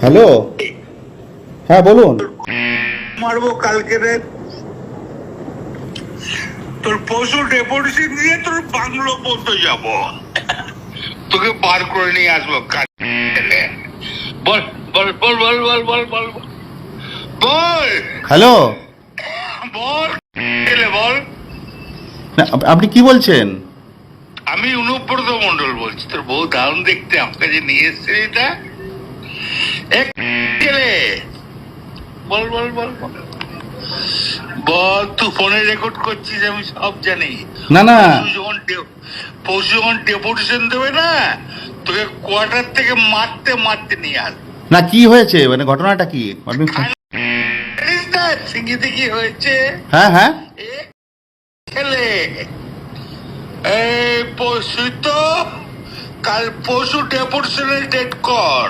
Hello? হ্যাঁ বলুন। মারবো কালকে রে। তোর পশু ডেপুটেশন দিয়ে তোর বাংলো যাব। তোকে বার করে নিয়ে আসব বল বল বল বল বল বল বল বল। হ্যালো? বল। বল। আপনি কি বলছেন? আমি অনুব্রত মন্ডল বলছি। তোর বউ দারুণ দেখতে। আমাকে যে নিয়ে এসছে এটা এক ছেলে বল বল বল বল। বল তুই ফোনে রেকর্ড করছিস আমি সব জানি। না না। যখন পরশু যখন ডেপুটেশন দেবে না তোকে কোয়ার্টার থেকে মারতে মারতে নিয়ে আস। না কি হয়েছে? মানে ঘটনাটা কি? সিঙ্গিতে হয়েছে? হ্যাঁ হ্যাঁ। এ ছেলে এই পরশু তো কাল পরশু ডেপুটেশনের ডেট কর।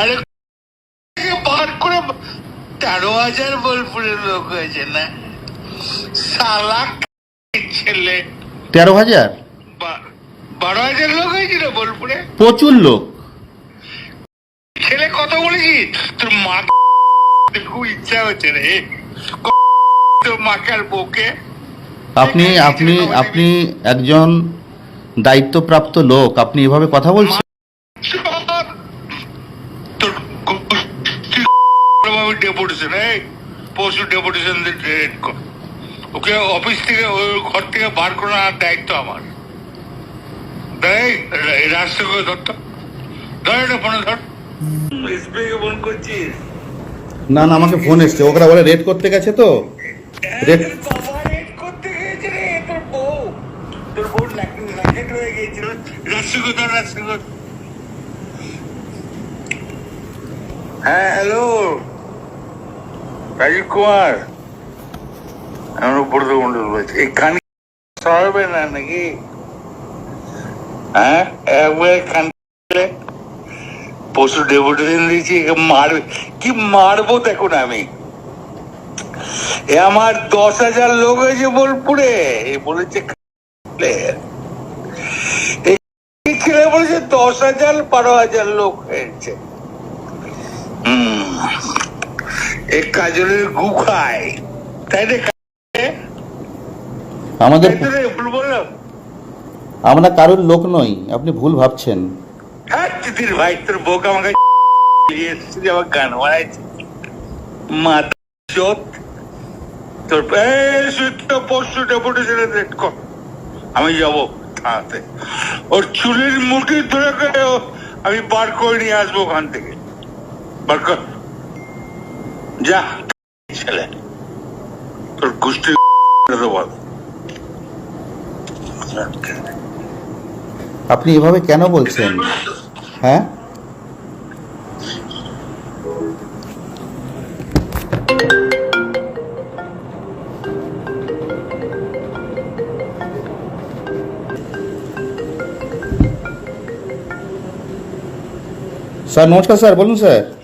আরে বার করে তেরো হাজার বোলপুরের লোক হয়েছে না? সালা ছেলে। তেরো হাজার? বারো হাজার লোক হয়েছিল বোলপুরে? প্রচুর লোক। ছেলে কত বলেছিস তোর মা খুব ইচ্ছা হচ্ছে রে। তোর মাকে আর বউকে। আপনি আপনি আপনি একজন দায়িত্বপ্রাপ্ত লোক। আপনি এভাবে কথা বলছেন তোর ডেপুটেশন এই পশু ডেপুটেশন কর ওকে অফিস থেকে ওই ঘর থেকে বার করার দায়িত্ব আমার। রাস্তা করে ধরতো ধর এটা ফোনে ধর। এসবিআই ফোন করছিস না না আমাকে ফোন এসছে। ওরা বলে রেড করতে গেছে তো? রেড করতে গিয়েছে রে তোর বউ। তোর বউ ল্যাকেট হয়ে রাস্তা করে ধর হ্যাঁ হ্যালো আমার উপরে মন্ডল বলছি এই খান না নাকি? হ্যাঁ? একবার খান পশু ডেপুটেশন দিয়েছি মারবে। কি মারবো দেখুন আমি। এ আমার দশ হাজার লোক হয়েছে বোলপুরে। বলেছে ছেলে বলেছে? দশ হাজার, বারো হাজার লোক হয়েছে। হুম। এ কাজলের গু খায়। তাই আমাদের ভুল বললাম। আমরা কারোর লোক নই আপনি ভুল ভাবছেন। হ্যাঁ ভাই তোর আমাকে এসেছে আমার গান বানাইছে। তোর রেট কর। আমি যাব থানাতে। ওর চুলের মুঠি ধরে আমি বার করে নিয়ে আসব ওখান থেকে। বার কর। যা ছেলে তোর গোষ্ঠী বল আপনি এভাবে কেন বলছেন? হ্যাঁ? স্যার, নমস্কার স্যার, বলুন স্যার।